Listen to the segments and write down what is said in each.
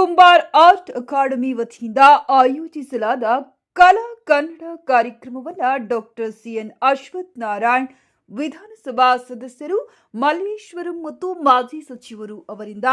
Kumbar art academy ವತಿಯಿಂದ ಆಯೋಜಿಸಲಾದ ಕಲಾ ಕನ್ನಡ ಕಾರ್ಯಕ್ರಮವನ್ನು ಡಾಕ್ಟರ್ ಸಿಎನ್ ಅಶ್ವಥ್ ನಾರಾಯಣ್, ವಿಧಾನಸಭಾ ಸದಸ್ಯರು ಮಲ್ಲೇಶ್ವರಂ ಮತ್ತು ಮಾಜಿ ಸಚಿವರು ಅವರಿಂದ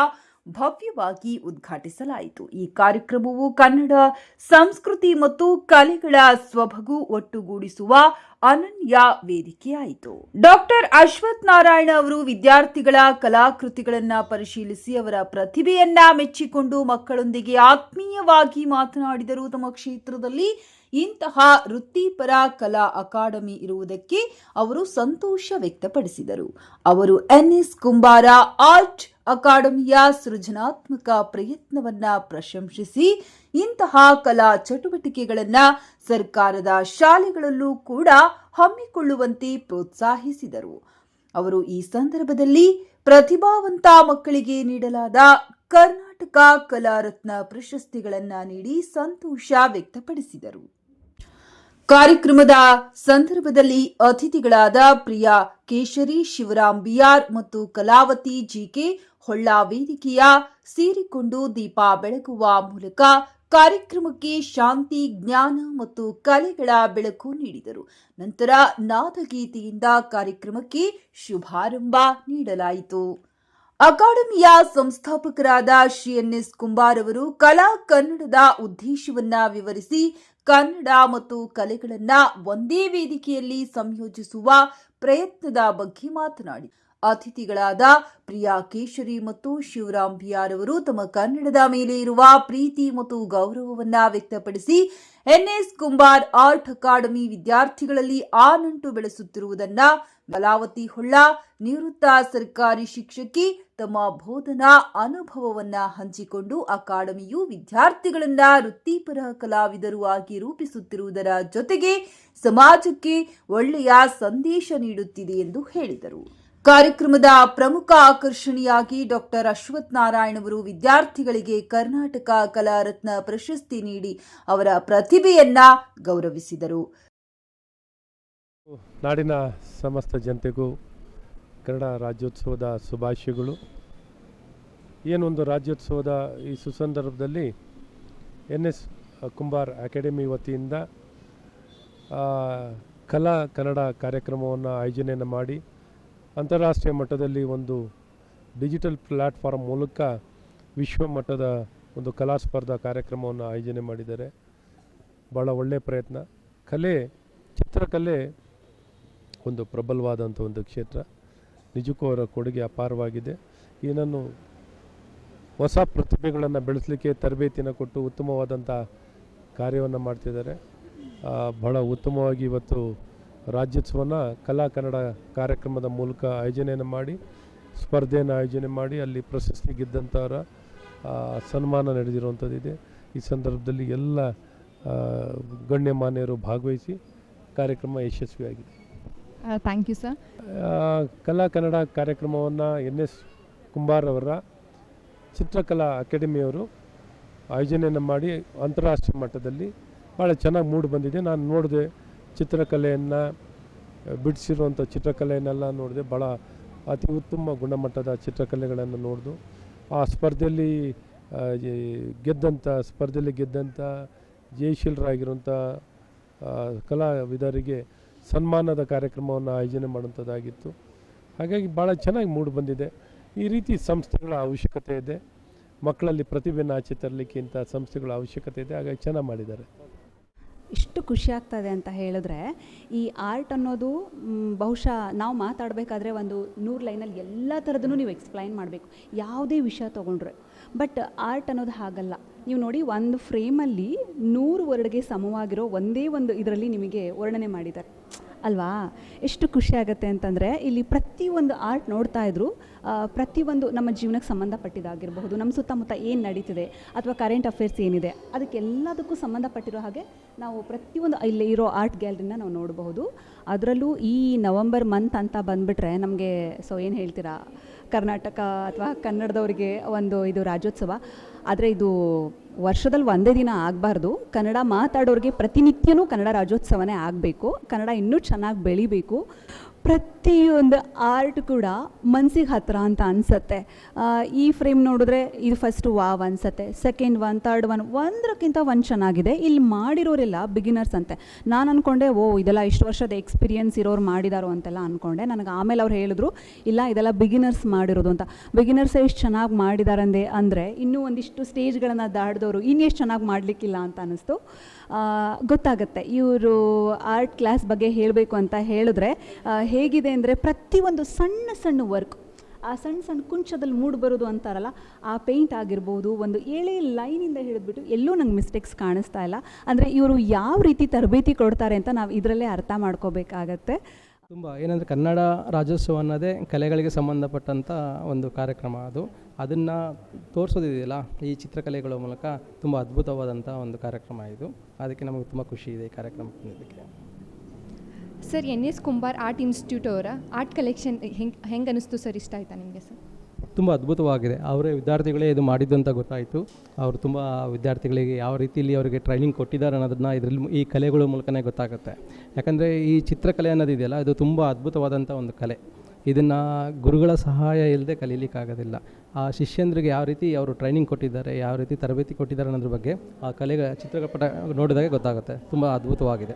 ಭವ್ಯವಾಗಿ ಉದ್ಘಾಟಿಸಲಾಯಿತು. ಈ ಕಾರ್ಯಕ್ರಮವು ಕನ್ನಡ, ಸಂಸ್ಕೃತಿ ಮತ್ತು ಕಲೆಗಳ ಸ್ವಭಗು ಒಟ್ಟುಗೂಡಿಸುವ ಅನನ್ಯ ವೇದಿಕೆಯಾಯಿತು. ಡಾಕ್ಟರ್ ಅಶ್ವಥ್ ನಾರಾಯಣ ಅವರು ವಿದ್ಯಾರ್ಥಿಗಳ ಕಲಾಕೃತಿಗಳನ್ನ ಪರಿಶೀಲಿಸಿ ಅವರ ಪ್ರತಿಭೆಯನ್ನ ಮೆಚ್ಚಿಕೊಂಡು ಮಕ್ಕಳೊಂದಿಗೆ ಆತ್ಮೀಯವಾಗಿ ಮಾತನಾಡಿದರು. ತಮ್ಮ ಕ್ಷೇತ್ರದಲ್ಲಿ ಇಂತಹ ವೃತ್ತಿಪರ ಕಲಾ ಅಕಾಡೆಮಿ ಇರುವುದಕ್ಕೆ ಅವರು ಸಂತೋಷ ವ್ಯಕ್ತಪಡಿಸಿದರು. ಅವರು ಎನ್ಎಸ್ ಕುಂಬಾರ ಆರ್ಟ್ ಅಕಾಡೆಮಿಯ ಸೃಜನಾತ್ಮಕ ಪ್ರಯತ್ನವನ್ನ ಪ್ರಶಂಸಿಸಿ ಇಂತಹ ಕಲಾ ಚಟುವಟಿಕೆಗಳನ್ನು ಸರ್ಕಾರದ ಶಾಲೆಗಳಲ್ಲೂ ಕೂಡ ಹಮ್ಮಿಕೊಳ್ಳುವಂತೆ ಪ್ರೋತ್ಸಾಹಿಸಿದರು. ಅವರು ಈ ಸಂದರ್ಭದಲ್ಲಿ ಪ್ರತಿಭಾವಂತ ಮಕ್ಕಳಿಗೆ ನೀಡಲಾದ ಕರ್ನಾಟಕ ಕಲಾರತ್ನ ಪ್ರಶಸ್ತಿಗಳನ್ನು ನೀಡಿ ಸಂತೋಷ ವ್ಯಕ್ತಪಡಿಸಿದರು. ಕಾರ್ಯಕ್ರಮದ ಸಂದರ್ಭದಲ್ಲಿ ಅತಿಥಿಗಳಾದ ಪ್ರಿಯಾ ಕೇಶರಿ, ಶಿವರಾಮ್ ಬಿಆರ್ ಮತ್ತು ಕಲಾವತಿ ಜಿಕೆ ಹೊಳ್ಳ ವೇದಿಕೆಯ ಸೇರಿಕೊಂಡು ದೀಪ ಬೆಳಗುವ ಮೂಲಕ ಕಾರ್ಯಕ್ರಮಕ್ಕೆ ಶಾಂತಿ, ಜ್ಞಾನ ಮತ್ತು ಕಲೆಗಳ ಬೆಳಕು ನೀಡಿದರು. ನಂತರ ನಾದಗೀತೆಯಿಂದ ಕಾರ್ಯಕ್ರಮಕ್ಕೆ ಶುಭಾರಂಭ ನೀಡಲಾಯಿತು. ಅಕಾಡೆಮಿಯ ಸಂಸ್ಥಾಪಕರಾದ ಶ್ರೀ ಎನ್ ಎಸ್ ಕುಂಬಾರ್ ಅವರು ಕಲಾ ಕನ್ನಡದ ಉದ್ದೇಶವನ್ನ ವಿವರಿಸಿ ಕನ್ನಡ ಮತ್ತು ಕಲೆಗಳನ್ನ ಒಂದೇ ವೇದಿಕೆಯಲ್ಲಿ ಸಂಯೋಜಿಸುವ ಪ್ರಯತ್ನದ ಬಗ್ಗೆ ಮಾತನಾಡಿ. ಅತಿಥಿಗಳಾದ ಪ್ರಿಯಾ ಕೇಶರಿ ಮತ್ತು ಶಿವರಾಮ್ ಬಿಯಾರ್ ಅವರು ತಮ್ಮ ಕನ್ನಡದ ಮೇಲೆ ಇರುವ ಪ್ರೀತಿ ಮತ್ತು ಗೌರವವನ್ನ ವ್ಯಕ್ತಪಡಿಸಿ ಎನ್ಎಸ್ ಕುಂಬಾರ್ ಆರ್ಟ್ ಅಕಾಡೆಮಿ ವಿದ್ಯಾರ್ಥಿಗಳಲ್ಲಿ ಆ ನಂಟು ಬೆಳೆಸುತ್ತಿರುವುದನ್ನ ಬಲಾವತಿ ಹೊಳ್ಳ, ನಿವೃತ್ತ ಸರ್ಕಾರಿ ಶಿಕ್ಷಕಿ ತಮ್ಮ ಬೋಧನಾ ಅನುಭವವನ್ನ ಹಂಚಿಕೊಂಡು ಅಕಾಡೆಮಿಯು ವಿದ್ಯಾರ್ಥಿಗಳನ್ನ ವೃತ್ತಿಪರ ಕಲಾವಿದರು ಆಗಿ ರೂಪಿಸುತ್ತಿರುವುದರ ಜೊತೆಗೆ ಸಮಾಜಕ್ಕೆ ಒಳ್ಳೆಯ ಸಂದೇಶ ನೀಡುತ್ತಿದೆ ಎಂದು ಹೇಳಿದರು. ಕಾರ್ಯಕ್ರಮದ ಪ್ರಮುಖ ಆಕರ್ಷಣೆಯಾಗಿ ಡಾಕ್ಟರ್ ಅಶ್ವಥ್ ನಾರಾಯಣ್ ಅವರು ವಿದ್ಯಾರ್ಥಿಗಳಿಗೆ ಕರ್ನಾಟಕ ಕಲಾರತ್ನ ಪ್ರಶಸ್ತಿ ನೀಡಿ ಅವರ ಪ್ರತಿಭೆಯನ್ನ ಗೌರವಿಸಿದರು. ನಾಡಿನ ಸಮಸ್ತ ಜನತೆಗೂ ಕನ್ನಡ ರಾಜ್ಯೋತ್ಸವದ ಶುಭಾಶಯಗಳು. ಏನೊಂದು ರಾಜ್ಯೋತ್ಸವದ ಈ ಸುಸಂದರ್ಭದಲ್ಲಿ ಎನ್ ಎಸ್ ಕುಂಬಾರ್ ಅಕಾಡೆಮಿ ವತಿಯಿಂದ ಕಲಾ ಕನ್ನಡ ಕಾರ್ಯಕ್ರಮವನ್ನು ಆಯೋಜನೆಯನ್ನು ಮಾಡಿ ಅಂತಾರಾಷ್ಟ್ರೀಯ ಮಟ್ಟದಲ್ಲಿ ಒಂದು ಡಿಜಿಟಲ್ ಪ್ಲ್ಯಾಟ್ಫಾರ್ಮ್ ಮೂಲಕ ವಿಶ್ವ ಮಟ್ಟದ ಒಂದು ಕಲಾ ಸ್ಪರ್ಧಾ ಕಾರ್ಯಕ್ರಮವನ್ನು ಆಯೋಜನೆ ಮಾಡಿದ್ದಾರೆ. ಭಾಳ ಒಳ್ಳೆಯ ಪ್ರಯತ್ನ. ಕಲೆ, ಚಿತ್ರಕಲೆ ಒಂದು ಪ್ರಬಲವಾದಂಥ ಒಂದು ಕ್ಷೇತ್ರ. ನಿಜಕ್ಕೂ ಅವರ ಕೊಡುಗೆ ಅಪಾರವಾಗಿದೆ. ಏನನ್ನು ಹೊಸ ಪ್ರತಿಭೆಗಳನ್ನು ಬೆಳೆಸಲಿಕ್ಕೆ ತರಬೇತಿನ ಕೊಟ್ಟು ಉತ್ತಮವಾದಂಥ ಕಾರ್ಯವನ್ನು ಮಾಡ್ತಿದ್ದಾರೆ. ಬಹಳ ಉತ್ತಮವಾಗಿ ಇವತ್ತು ರಾಜ್ಯೋತ್ಸವನ ಕಲಾ ಕನ್ನಡ ಕಾರ್ಯಕ್ರಮದ ಮೂಲಕ ಆಯೋಜನೆಯನ್ನು ಮಾಡಿ, ಸ್ಪರ್ಧೆಯನ್ನು ಆಯೋಜನೆ ಮಾಡಿ, ಅಲ್ಲಿ ಪ್ರಶಸ್ತಿ ಗೆದ್ದಂಥವರ ಸನ್ಮಾನ ನಡೆದಿರುವಂಥದ್ದಿದೆ. ಈ ಸಂದರ್ಭದಲ್ಲಿ ಎಲ್ಲ ಗಣ್ಯಮಾನ್ಯರು ಭಾಗವಹಿಸಿ ಕಾರ್ಯಕ್ರಮ ಯಶಸ್ವಿಯಾಗಿದೆ. ಥ್ಯಾಂಕ್ ಯು ಸರ್ ಕಲಾ ಕನ್ನಡ ಕಾರ್ಯಕ್ರಮವನ್ನು ಎನ್ ಎಸ್ ಕುಂಬಾರ್ ಅವರ ಚಿತ್ರಕಲಾ ಅಕಾಡೆಮಿಯವರು ಆಯೋಜನೆಯನ್ನು ಮಾಡಿ ಅಂತಾರಾಷ್ಟ್ರೀಯ ಮಟ್ಟದಲ್ಲಿ ಭಾಳ ಚೆನ್ನಾಗಿ ಮೂಡಿ ಬಂದಿದೆ. ನಾನು ನೋಡಿದೆ ಚಿತ್ರಕಲೆಯನ್ನು ಬಿಡಿಸಿರುವಂಥ ಚಿತ್ರಕಲೆಯನ್ನೆಲ್ಲ ನೋಡಿದೆ. ಭಾಳ ಅತಿ ಉತ್ತಮ ಗುಣಮಟ್ಟದ ಚಿತ್ರಕಲೆಗಳನ್ನು ನೋಡಿದು. ಆ ಸ್ಪರ್ಧೆಯಲ್ಲಿ ಗೆದ್ದಂಥ ಸ್ಪರ್ಧೆಯಲ್ಲಿ ಗೆದ್ದಂಥ ಜಯಶೀಲರಾಗಿರುವಂಥ ಕಲಾವಿದರಿಗೆ ಸನ್ಮಾನದ ಕಾರ್ಯಕ್ರಮವನ್ನು ಆಯೋಜನೆ ಮಾಡುವಂಥದ್ದಾಗಿತ್ತು. ಹಾಗಾಗಿ ಭಾಳ ಚೆನ್ನಾಗಿ ಮೂಡಿ ಬಂದಿದೆ. ಈ ರೀತಿ ಸಂಸ್ಥೆಗಳ ಅವಶ್ಯಕತೆ ಇದೆ. ಮಕ್ಕಳಲ್ಲಿ ಪ್ರತಿಭೆಯನ್ನು ಆಚೆ ತರಲಿಕ್ಕೆ ಇಂಥ ಸಂಸ್ಥೆಗಳ ಅವಶ್ಯಕತೆ ಇದೆ. ಹಾಗಾಗಿ ಚೆನ್ನಾಗಿ ಮಾಡಿದ್ದಾರೆ. ಇಷ್ಟು ಖುಷಿ ಆಗ್ತದೆ ಅಂತ ಹೇಳಿದ್ರೆ ಈ ಆರ್ಟ್ ಅನ್ನೋದು ಬಹುಶಃ ನಾವು ಮಾತಾಡಬೇಕಾದ್ರೆ ಒಂದು ನೂರು ಲೈನಲ್ಲಿ ಎಲ್ಲ ಥರದನ್ನು ನೀವು ಎಕ್ಸ್ಪ್ಲೈನ್ ಮಾಡಬೇಕು. ಯಾವುದೇ ವಿಷಯ ತೊಗೊಂಡ್ರೆ. ಬಟ್ ಆರ್ಟ್ ಅನ್ನೋದು ಹಾಗಲ್ಲ. ನೀವು ನೋಡಿ ಒಂದು ಫ್ರೇಮಲ್ಲಿ ನೂರು ವರ್ಡ್ಗೆ ಸಮವಾಗಿರೋ ಒಂದೇ ಒಂದು ಇದರಲ್ಲಿ ನಿಮಗೆ ವರ್ಣನೆ ಮಾಡಿದ್ದಾರೆ. ಅಲ್ವಾ? ಎಷ್ಟು ಖುಷಿ ಆಗುತ್ತೆ ಅಂತಂದರೆ ಇಲ್ಲಿ ಪ್ರತಿಯೊಂದು ಆರ್ಟ್ ನೋಡ್ತಾ ಇದ್ರು ಪ್ರತಿಯೊಂದು ನಮ್ಮ ಜೀವನಕ್ಕೆ ಸಂಬಂಧಪಟ್ಟಿದ್ದಾಗಿರಬಹುದು. ನಮ್ಮ ಸುತ್ತಮುತ್ತ ಏನು ನಡೀತಿದೆ ಅಥವಾ ಕರೆಂಟ್ ಅಫೇರ್ಸ್ ಏನಿದೆ, ಅದಕ್ಕೆಲ್ಲದಕ್ಕೂ ಸಂಬಂಧಪಟ್ಟಿರೋ ಹಾಗೆ ನಾವು ಪ್ರತಿಯೊಂದು ಇಲ್ಲಿ ಇರೋ ಆರ್ಟ್ ಗ್ಯಾಲರಿನ ನಾವು ನೋಡಬಹುದು. ಅದರಲ್ಲೂ ಈ ನವಂಬರ್ ಮಂತ್ ಅಂತ ಬಂದುಬಿಟ್ರೆ ನಮಗೆ ಸೊ ಏನು ಹೇಳ್ತೀರಾ? ಕರ್ನಾಟಕ ಅಥವಾ ಕನ್ನಡದವರಿಗೆ ಒಂದು ಇದು ರಾಜ್ಯೋತ್ಸವ. ಆದರೆ ಇದು ವರ್ಷದಲ್ಲಿ ಒಂದೇ ದಿನ ಆಗಬಾರ್ದು. ಕನ್ನಡ ಮಾತಾಡೋರಿಗೆ ಪ್ರತಿನಿತ್ಯನೂ ಕನ್ನಡ ರಾಜ್ಯೋತ್ಸವನೇ ಆಗಬೇಕು. ಕನ್ನಡ ಇನ್ನೂ ಚೆನ್ನಾಗಿ ಬೆಳಿಬೇಕು. ಪ್ರತಿಯೊಂದು ಆರ್ಟ್ ಕೂಡ ಮನ್ಸಿಗೆ ಹತ್ರ ಅಂತ ಅನಿಸತ್ತೆ. ಈ ಫ್ರೇಮ್ ನೋಡಿದ್ರೆ ಇದು ಫಸ್ಟ್ ವಾವ್ ಅನ್ಸತ್ತೆ ಸೆಕೆಂಡ್ ಒನ್ ತರ್ಡ್ ಒನ್ ಒಂದಕ್ಕಿಂತ ಒಂದು ಚೆನ್ನಾಗಿದೆ. ಇಲ್ಲಿ ಮಾಡಿರೋರೆಲ್ಲ ಬಿಗಿನರ್ಸ್ ಅಂತೆ. ನಾನು ಅಂದ್ಕೊಂಡೆ ಓ ಇದೆಲ್ಲ ಇಷ್ಟು ವರ್ಷದ ಎಕ್ಸ್ಪೀರಿಯನ್ಸ್ ಇರೋರು ಮಾಡಿದಾರೋ ಅಂತೆಲ್ಲ ಅಂದ್ಕೊಂಡೆ ನನಗೆ ಆಮೇಲೆ ಅವ್ರು ಹೇಳಿದ್ರು ಇಲ್ಲ ಇದೆಲ್ಲ ಬಿಗಿನರ್ಸ್ ಮಾಡಿರೋದು ಅಂತ. ಬಿಗಿನರ್ಸ್ ಎಷ್ಟು ಚೆನ್ನಾಗಿ ಮಾಡಿದಾರಂದೆ ಅಂದೆ ಅಂದರೆ ಇನ್ನೂ ಒಂದಿಷ್ಟು ಸ್ಟೇಜ್ಗಳನ್ನು ದಾಡಿದವರು ಇನ್ನೆಷ್ಟು ಚೆನ್ನಾಗಿ ಮಾಡಲಿಕ್ಕಿಲ್ಲ ಅಂತ ಅನ್ನಿಸ್ತು. ಆ, ಗೊತ್ತಾಗುತ್ತೆ. ಇವರು ಆರ್ಟ್ ಕ್ಲಾಸ್ ಬಗ್ಗೆ ಹೇಳಬೇಕು ಅಂತ ಹೇಳಿದ್ರೆ ಹೇಗಿದೆ ಅಂದರೆ ಪ್ರತಿಯೊಂದು ಸಣ್ಣ ಸಣ್ಣ ವರ್ಕ್ ಆ ಸಣ್ಣ ಸಣ್ಣ ಕುಂಚದಲ್ಲಿ ಮೂಡ್ ಬರೋದು ಅಂತಾರಲ್ಲ, ಆ ಪೇಂಟ್ ಆಗಿರ್ಬೋದು, ಒಂದು ಏಳೇ ಲೈನಿಂದ ಹಿಡಿದ್ಬಿಟ್ಟು ಎಲ್ಲೂ ನಂಗೆ ಮಿಸ್ಟೇಕ್ಸ್ ಕಾಣಿಸ್ತಾ ಇಲ್ಲ. ಅಂದರೆ ಇವರು ಯಾವ ರೀತಿ ತರಬೇತಿ ಕೊಡ್ತಾರೆ ಅಂತ ನಾವು ಇದರಲ್ಲೇ ಅರ್ಥ ಮಾಡ್ಕೋಬೇಕಾಗತ್ತೆ. ತುಂಬ ಏನಂದರೆ ಕನ್ನಡ ರಾಜ್ಯೋತ್ಸವ ಅನ್ನೋದೇ ಕಲೆಗಳಿಗೆ ಸಂಬಂಧಪಟ್ಟಂಥ ಒಂದು ಕಾರ್ಯಕ್ರಮ ಅದು. ಅದನ್ನು ತೋರಿಸೋದಿದೆಯಲ್ಲ, ಈ ಚಿತ್ರಕಲೆಗಳ ಮೂಲಕ ತುಂಬ ಅದ್ಭುತವಾದಂಥ ಒಂದು ಕಾರ್ಯಕ್ರಮ ಇದು. ಅದಕ್ಕೆ ನಮಗೆ ತುಂಬ ಖುಷಿ ಇದೆ ಈ ಕಾರ್ಯಕ್ರಮಕ್ಕೆ sir, N S Kumbar art institute ಅವರ ಆರ್ಟ್ ಕಲೆಕ್ಷನ್ ಹೆಂಗೆ ಹೆಂಗೆ ಅನಿಸ್ತು ಸರ್? ಇಷ್ಟ ಆಯ್ತಾ ನಿಮಗೆ ಸರ್? ತುಂಬ ಅದ್ಭುತವಾಗಿದೆ. ಅವರೇ ವಿದ್ಯಾರ್ಥಿಗಳೇ ಇದು ಮಾಡಿದ್ದು ಅಂತ ಗೊತ್ತಾಯಿತು. ಅವರು ತುಂಬ ವಿದ್ಯಾರ್ಥಿಗಳಿಗೆ ಯಾವ ರೀತಿಯಲ್ಲಿ ಅವರಿಗೆ ಟ್ರೈನಿಂಗ್ ಕೊಟ್ಟಿದ್ದಾರೆ ಅನ್ನೋದನ್ನ ಇದರಲ್ಲಿ ಈ ಕಲೆಗಳ ಮೂಲಕನೇ ಗೊತ್ತಾಗುತ್ತೆ. ಯಾಕಂದರೆ ಈ ಚಿತ್ರಕಲೆ ಅನ್ನೋದಿದೆಯಲ್ಲ ಇದು ತುಂಬ ಅದ್ಭುತವಾದಂಥ ಒಂದು ಕಲೆ. ಇದನ್ನು ಗುರುಗಳ ಸಹಾಯ ಇಲ್ಲದೆ ಕಲೀಲಿಕ್ಕಾಗೋದಿಲ್ಲ. ಆ ಶಿಷ್ಯಂದ್ರಿಗೆ ಯಾವ ರೀತಿ ಅವರು ಟ್ರೈನಿಂಗ್ ಕೊಟ್ಟಿದ್ದಾರೆ, ಯಾವ ರೀತಿ ತರಬೇತಿ ಕೊಟ್ಟಿದ್ದಾರೆ ಅನ್ನೋದ್ರ ಬಗ್ಗೆ ಆ ಕಲೆಗೆ ಚಿತ್ರಪಟ ನೋಡಿದಾಗ ಗೊತ್ತಾಗುತ್ತೆ. ತುಂಬ ಅದ್ಭುತವಾಗಿದೆ.